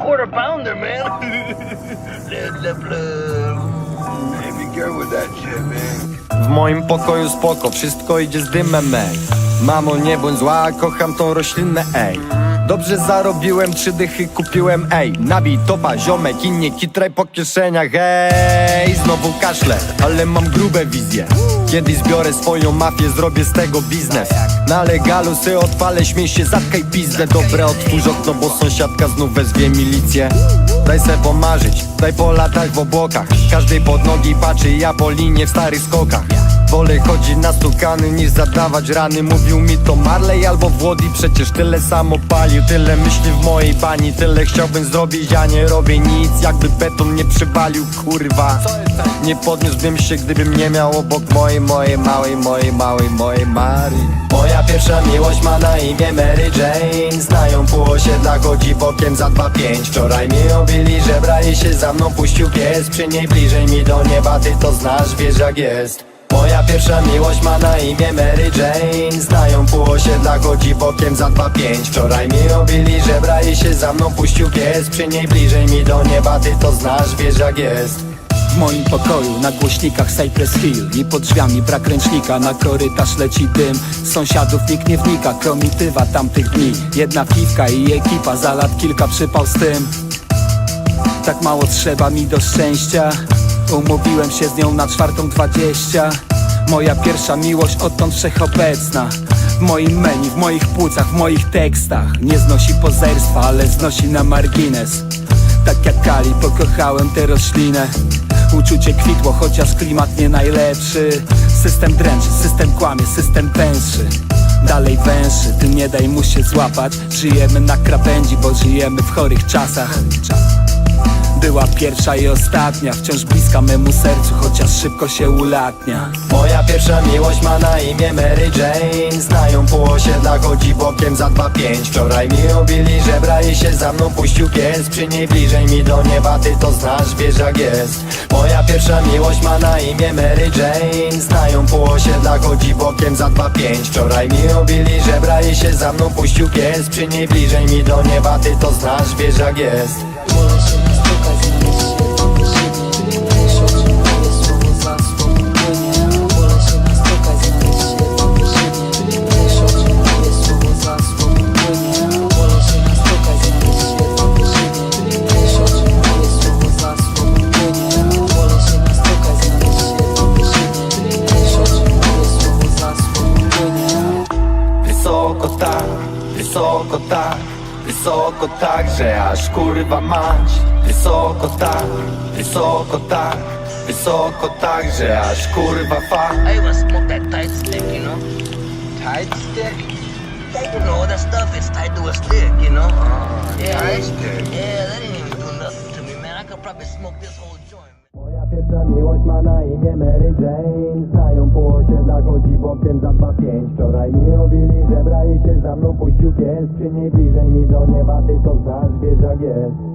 Quarter pounder, man. Hey, be careful with that shit, man. W moim pokoju spoko, wszystko idzie z dymem, ej Mamo, nie bądź zła, kocham tą roślinę, ej Dobrze zarobiłem, trzy dychy kupiłem, ej Nabij topa, ziomek i nie kitraj po kieszeniach, ej Znowu kaszle, ale mam grube wizje Kiedyś zbiorę swoją mafię, zrobię z tego biznes. Na legalu sy odpalę, śmiej się, zatkaj pizdę. Dobre otwórz okno, bo sąsiadka znów wezwie milicję. Daj se pomarzyć, daj po latach w obłokach. Każdej pod nogi patrzy, ja po linie w starych skokach. Wolę chodzić na stukany niż zadawać rany. Mówił mi to Marley albo Włodi Przecież tyle samo palił, tyle myśli w mojej bani Tyle chciałbym zrobić, a nie robię nic. Jakby beton nie przywalił, kurwa. Nie podniósłbym się, gdybym nie miał obok mojej, mojej małej, mojej małej, mojej Marii Moja pierwsza miłość ma na imię Mary Jane. Znają pół osiedla, chodzi bokiem za dwa pięć. Wczoraj mi obili żebra i się za mną puścił pies. Przy niej bliżej mi do nieba, ty to znasz, wiesz jak jest. Moja pierwsza miłość ma na imię Mary Jane. Znają pół osiedla, chodzi bokiem za dwa pięć. Wczoraj mi obili żebra i się za mną puścił pies. Przy niej bliżej mi do nieba, ty to znasz, wiesz jak jest W moim pokoju na głośnikach Cypress Hill I pod drzwiami brak ręcznika, na korytarz leci dym Sąsiadów nikt nie wnika, kromitywa tamtych dni Jedna piwka i ekipa, za lat kilka przypał z tym Tak mało trzeba mi do szczęścia Umówiłem się z nią na czwartą dwadzieścia Moja pierwsza miłość odtąd wszechobecna W moim menu, w moich płucach, w moich tekstach Nie znosi pozerstwa, ale znosi na margines Tak jak Kali pokochałem tę roślinę Uczucie kwitło, chociaż klimat nie najlepszy. System dręczy, system kłamie, system tęży Dalej węży, ty nie daj mu się złapać. Żyjemy na krawędzi, bo żyjemy w chorych czasach była pierwsza i ostatnia, wciąż bliska memu sercu, chociaż szybko się ulatnia. Moja pierwsza miłość ma na imię Mary Jane. Znają pół osiedla, chodzi bokiem za dwa pięć. Wczoraj mi obili żebra i się za mną puścił pies. Przy niej bliżej mi do nieba, ty to znasz, wiesz jak jest. Moja pierwsza miłość ma na imię Mary Jane. Znają pół osiedla, chodzi bokiem za dwa pięć. Wczoraj mi obili żebra i się za mną puścił pies. Przy niej bliżej mi do nieba, ty to znasz, wiesz jak jest Wysoko tak, wysoko tak, wysoko tak, że aż kurwa mać Wysoko tak, wysoko tak, wysoko tak, że aż kurwa fakt I was smoke that tight stick, you know? Tight stick? Yeah, you know, that stuff is tied to a stick, you know? Uh, yeah, tight stick? Yeah, that didn't even do nothing to me, man. I could probably smoke this whole joint. Pierwsza miłość ma na imię Mary Jane. Znają pół osiedla, chodzi bokiem za dwa pięć. Wczoraj mi obili żebra i się za mną puścił pies. Przy niej bliżej mi do nieba, ty to znasz, wiesz jak jest